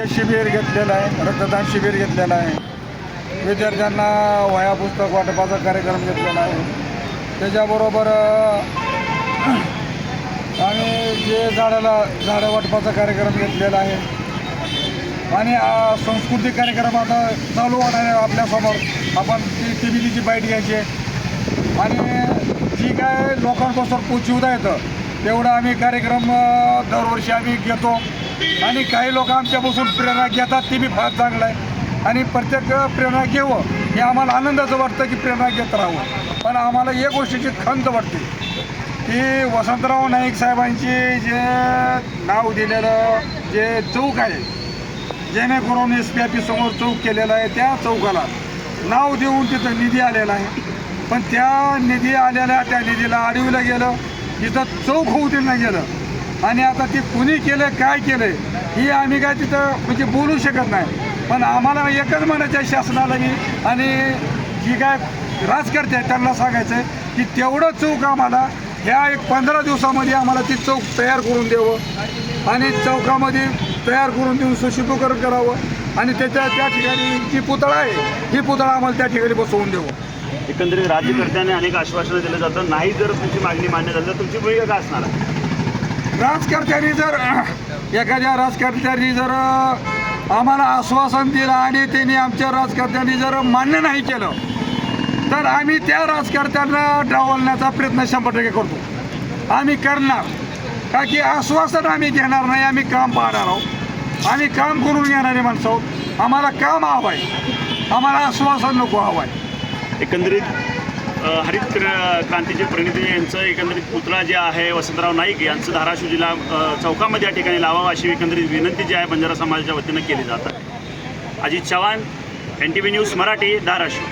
आरोग्य शिबिर घेतलेलं आहे रक्तदान शिबिर घेतलेलं आहे. विद्यार्थ्यांना वह्या पुस्तक वाटपाचा कार्यक्रम घेतलेला आहे. त्याच्याबरोबर आणि आम्ही जे झाडाला झाडं वाटपाचा कार्यक्रम घेतलेला आहे. आणि सांस्कृतिक कार्यक्रम आता चालू होणार आहे आपल्यासमोर आपण ती टी व्हीची बाईट घ्यायची आहे. आणि जी काय लोकांपासून पोचवता येतं तेवढं आम्ही कार्यक्रम दरवर्षी आम्ही घेतो. आणि काही लोक आमच्यापासून प्रेरणा घेतात ते बी फार चांगलं आहे. आणि प्रत्येक प्रेरणा घेवं हे आम्हाला आनंदाचं वाटतं की प्रेरणा घेत राहावं. पण आम्हाला एक गोष्टीची खंत वाटते की वसंतराव नाईक साहेबांची जे नाव दिलेलं जे चौक आहे जेणेकरून एस पी आय पी समोर चौक केलेला आहे त्या चौकाला नाव देऊन तिथं निधी आलेला आहे. पण त्या निधी आलेल्या त्या निधीला अडविलं गेलं तिथं चौक होऊ दिलं गेलं. आणि आता ते कुणी केलं काय केलं ही आम्ही काय तिथं म्हणजे बोलू शकत नाही. पण आम्हाला एकच म्हणायचं आहे शासनाला की आणि जी काय राजकर्ते आहेत त्यांना सांगायचं आहे की तेवढं चौक आम्हाला ह्या एक पंधरा दिवसामध्ये आम्हाला ती चौक तयार करून द्यावं आणि चौकामध्ये तयार करून देऊन सुशोभीकरण करावं आणि त्याच्या त्या ठिकाणी जी पुतळा आहे ही पुतळा आम्हाला त्या ठिकाणी बसवून द्यावं. एकंदरीत राज्यकर्त्याने अनेक आश्वासनं दिलं जातं. नाही जर तुमची मागणी मान्य झाली तर तुमची भूमिका काय असणार आहे? राजकर्त्यांनी जर एखाद्या राजकर्त्यांनी जर आम्हाला आश्वासन दिलं आणि त्यांनी आमच्या राजकर्त्यांनी जर मान्य नाही केलं तर आम्ही त्या राजकर्त्यांना डावलण्याचा प्रयत्न शंभर टक्के करतो. आम्ही करणार. का की आश्वासन आम्ही घेणार नाही आम्ही काम पाहणार आहोत. आम्ही काम करून घेणारे माणसं आहोत. आम्हाला काम हवं आहे आम्हाला आश्वासन नको हवं आहे एकंदरीत हरित क्रांतीचे प्रणिती यांचं एकंदरीत पुतळा जे आहे वसंतराव नाईक यांचं धाराशिव जिल्हा चौकामध्ये या ठिकाणी लावावं अशी एकंदरीत विनंती जी आहे बंजारा समाजाच्या वतीनं केली जात आहे Ajit Chavan N T V news Marathi Dharashiv.